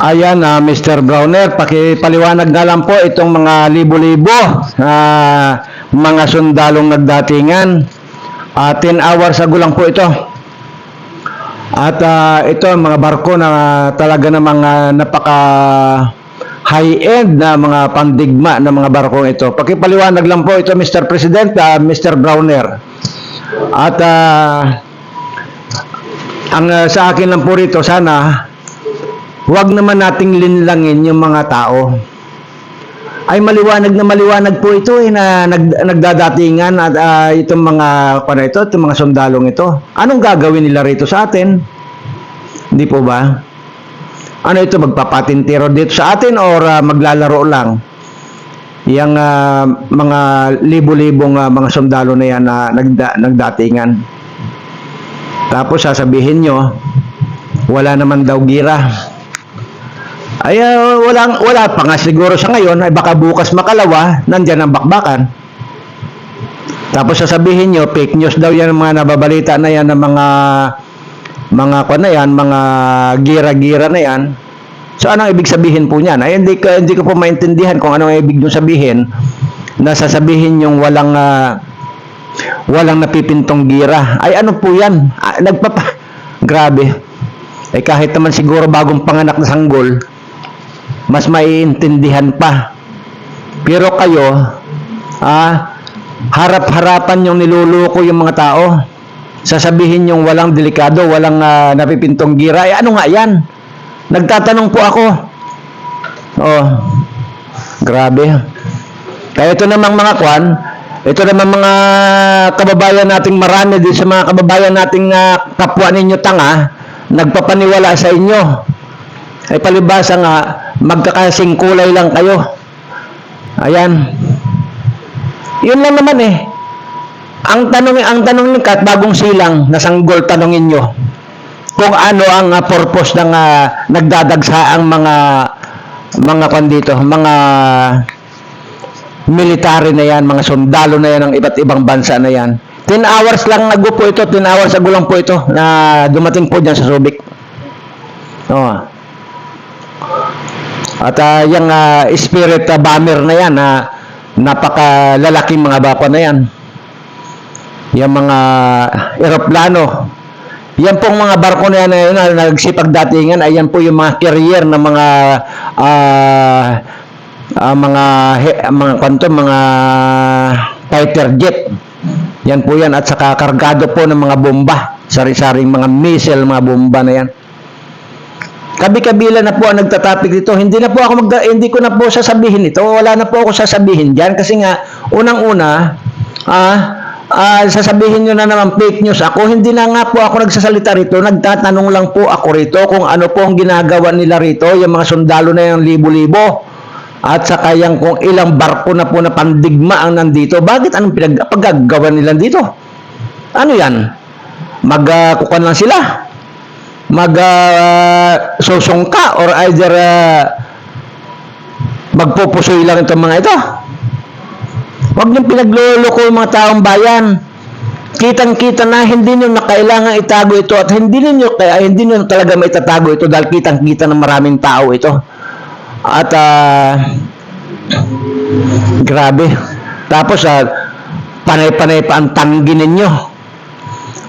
Ayan, ah, Mr. Browner, pakipaliwanag na lang po itong mga libo-libo ah, mga sundalong nagdatingan. Ah, 10 hours ago lang po ito. At ah, ito mga barko na talaga na mga napaka high-end na mga pandigma na mga barkong ito. Pakipaliwanag lang po ito, Mr. President, ah, Mr. Browner. At ah, ang ah, sa akin lang po rito, sana Huwag naman nating linlangin yung mga tao. Ay maliwanag na maliwanag po ito eh, na nag, nagdadatingan at ah, itong mga para ito, itong mga sundalong ito. Anong gagawin nila rito sa atin? Hindi po ba? Ano ito magpapatintero dito sa atin or ah, maglalaro lang? Yang ah, mga libo-libong ah, mga sundalo na yan na nagda, nagdatingan. Tapos sasabihin nyo, wala naman daw gira. Ay, ah, walang, wala pa nga siguro sa ngayon, ay baka bukas makalawa, nandyan ang bakbakan. Tapos sasabihin nyo, fake news daw yan mga nababalita na yan ng mga mga kwa na yan, mga gira-gira na yan. So anong ibig sabihin po niyan? Ay hindi ko hindi ko po maintindihan kung anong ibig nyo sabihin na sasabihin yung walang ah, walang napipintong gira. Ay ano po yan? Ah, nagpapa Grabe. Eh kahit naman siguro bagong panganak na sanggol, mas maiintindihan pa. Pero kayo, ah, harap-harapan yung niluluko yung mga tao. Sasabihin yung walang delikado, walang ah, napipintong gira. Eh ano nga yan? Nagtatanong po ako. Oh, grabe. Kaya ito namang mga kwan, ito namang mga kababayan nating marami din sa mga kababayan nating ah, kapwa ninyo tanga, nagpapaniwala sa inyo. Ay palibasa nga, magkakasing kulay lang kayo. Ayan. Yun lang naman eh. Ang tanong ang tanong ni Kat bagong silang na sanggol tanongin nyo kung ano ang ah, purpose ng uh, nagdadagsaang mga mga kandito, mga military na yan, mga sundalo na yan ng iba't ibang bansa na yan. 10 hours lang ago po ito, 10 hours ago lang po ito na dumating po dyan sa Subic. Oh. At ah, yung ah, spirit ah, bomber na yan, na napakalalaking mga bako na yan. Yung mga eroplano. Yan pong mga barko na yan na, na nagsipag datingan, ay yan po yung mga carrier na mga ah, ah, mga he, mga kwanto, mga fighter jet. Yan po yan at saka kargado po ng mga bomba, sari-saring mga missile, mga bomba na yan. Kabi-kabila na po ang nagtatapik dito. Hindi na po ako mag hindi ko na po sasabihin ito. Wala na po ako sasabihin diyan kasi nga unang-una ah ah, sasabihin nyo na naman fake news ako. Hindi na nga po ako nagsasalita rito. Nagtatanong lang po ako rito kung ano po ang ginagawa nila rito. Yung mga sundalo na yung libo-libo. At saka yung kung ilang barko na po na pandigma ang nandito. Bakit anong pinagpagagawa nila dito? Ano yan? Magkukuan lang sila? Mag uh, or either uh, magpupusoy lang itong mga ito. Huwag niyong pinagluloko yung mga taong bayan. Kitang-kita na hindi niyo na kailangan itago ito at hindi niyo kaya hindi niyo talaga maitatago ito dahil kitang-kita ng maraming tao ito. At uh, grabe. Tapos uh, panay-panay pa ang tanggi ninyo.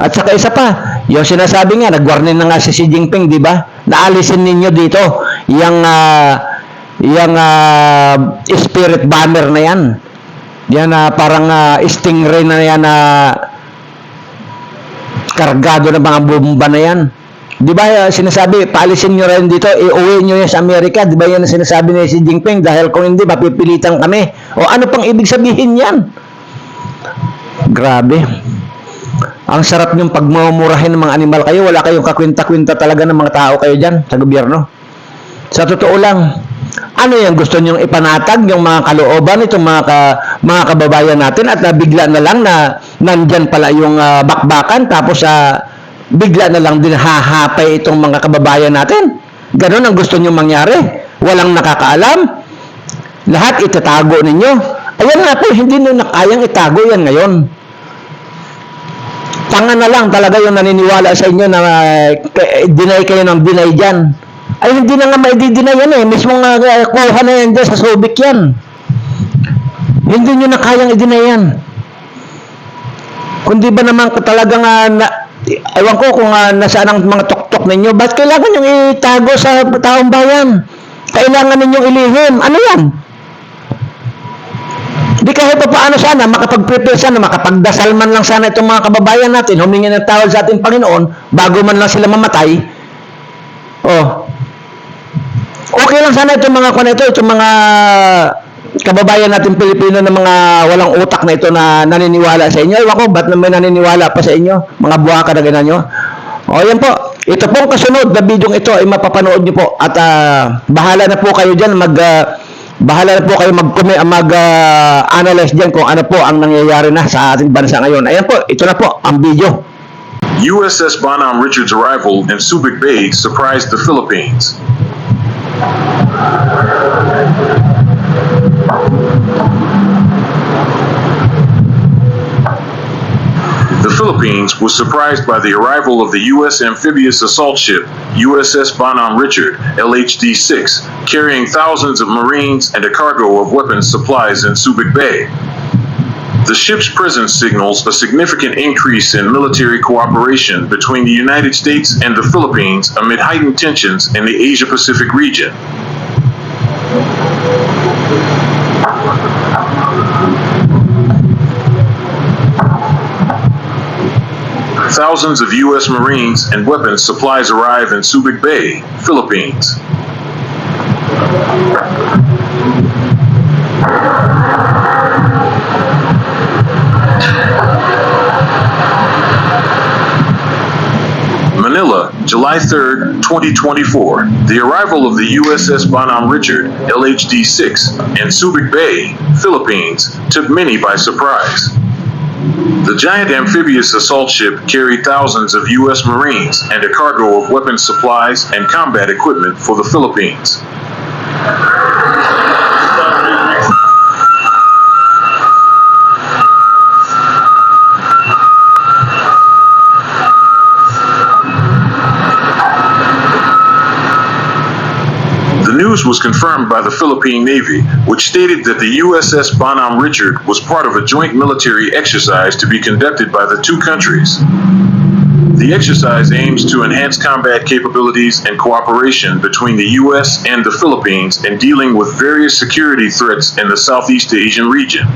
At saka isa pa, yung sinasabi nga, nag-warning na nga si Xi Jinping, di ba? Naalisin ninyo dito, yung, uh, yung uh, spirit bomber na yan. Yan uh, parang uh, stingray na yan na uh, kargado ng mga bomba na yan. Di ba uh, sinasabi, paalisin nyo rin dito, iuwi nyo yan sa Amerika. Di ba yan ang sinasabi ni Xi Jinping? Dahil kung hindi, mapipilitan kami. O ano pang ibig sabihin yan? Grabe. Ang sarap niyong pagmumurahin ng mga animal kayo. Wala kayong kakwinta-kwinta talaga ng mga tao kayo dyan sa gobyerno. Sa totoo lang, ano yung gusto niyong ipanatag yung mga kalooban itong mga, ka, mga kababayan natin at uh, bigla na lang na nandyan pala yung uh, bakbakan tapos uh, bigla na lang din hahapay itong mga kababayan natin. Ganon ang gusto niyong mangyari. Walang nakakaalam. Lahat itatago ninyo. Ayan nga po, hindi nyo na kayang itago yan ngayon tanga na lang talaga yung naniniwala sa inyo na uh, deny kayo ng deny dyan. Ay hindi na nga maididina yan eh. Mismo nga uh, kuha na yan dyan sa Subic yan. Hindi nyo na kayang idina yan. Kundi ba naman talagang uh, na, ewan ko kung uh, nasaan ang mga tuktok ninyo, ba't kailangan yung itago sa taong bayan? Kailangan ninyong ilihim. Ano yan? Di kahit pa paano sana, makapag-prepare sana, makapagdasal man lang sana itong mga kababayan natin, humingi ng tawad sa ating Panginoon, bago man lang sila mamatay. Oh. Okay lang sana itong mga kung ito, itong mga kababayan natin Pilipino na mga walang utak na ito na naniniwala sa inyo. Ewan ko, ba't may naniniwala pa sa inyo? Mga buwaka na ganyan nyo. O, yan po. Ito pong kasunod na bidyong ito ay mapapanood nyo po. At ah, bahala na po kayo dyan mag... ah, bahala na po kayo mag, mag ah, analyze dyan kung ano po ang nangyayari na sa ating bansa ngayon. Ayan po, ito na po ang video. USS Bonham Richards' arrival in Subic Bay surprised the Philippines. The Philippines was surprised by the arrival of the U.S. amphibious assault ship USS Bonham Richard, LHD 6, carrying thousands of Marines and a cargo of weapons supplies in Subic Bay. The ship's presence signals a significant increase in military cooperation between the United States and the Philippines amid heightened tensions in the Asia Pacific region. Thousands of U.S. Marines and weapons supplies arrive in Subic Bay, Philippines. Manila, July 3, 2024. The arrival of the USS Bonham Richard, LHD 6, in Subic Bay, Philippines, took many by surprise. The giant amphibious assault ship carried thousands of U.S. Marines and a cargo of weapons supplies and combat equipment for the Philippines. News was confirmed by the Philippine Navy, which stated that the USS Bonham Richard was part of a joint military exercise to be conducted by the two countries. The exercise aims to enhance combat capabilities and cooperation between the U.S. and the Philippines in dealing with various security threats in the Southeast Asian region.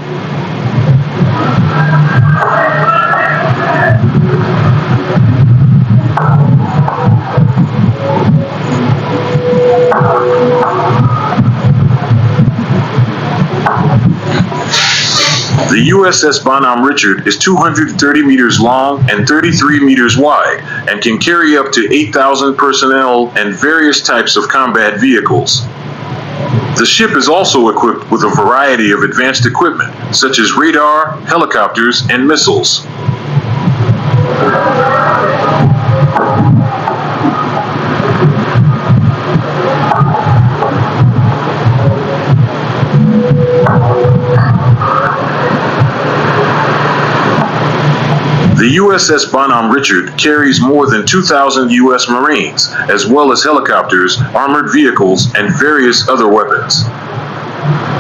The USS Bonham Richard is 230 meters long and 33 meters wide and can carry up to 8,000 personnel and various types of combat vehicles. The ship is also equipped with a variety of advanced equipment, such as radar, helicopters, and missiles. The USS Bonham Richard carries more than 2,000 U.S. Marines, as well as helicopters, armored vehicles, and various other weapons.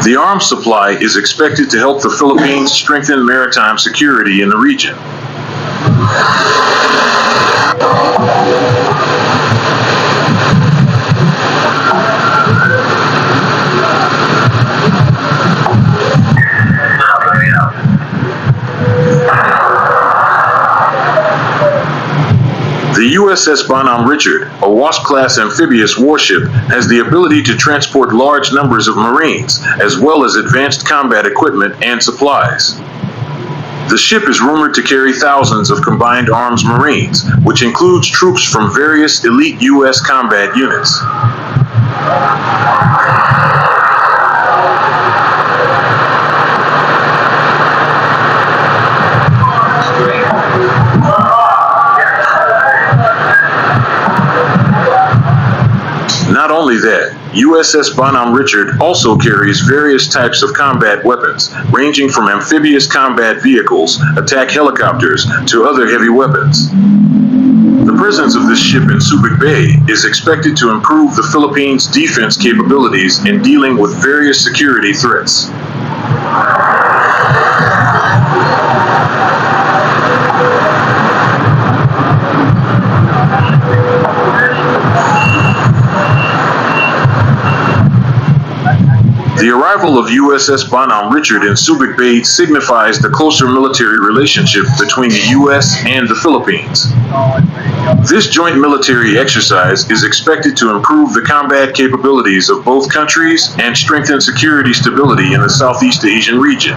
The arms supply is expected to help the Philippines strengthen maritime security in the region. USS Bonham Richard, a Wasp-class amphibious warship, has the ability to transport large numbers of Marines, as well as advanced combat equipment and supplies. The ship is rumored to carry thousands of combined arms Marines, which includes troops from various elite U.S. combat units. Only that, USS Bonham Richard also carries various types of combat weapons, ranging from amphibious combat vehicles, attack helicopters, to other heavy weapons. The presence of this ship in Subic Bay is expected to improve the Philippines' defense capabilities in dealing with various security threats. The arrival of USS Bonham Richard in Subic Bay signifies the closer military relationship between the U.S. and the Philippines. This joint military exercise is expected to improve the combat capabilities of both countries and strengthen security stability in the Southeast Asian region.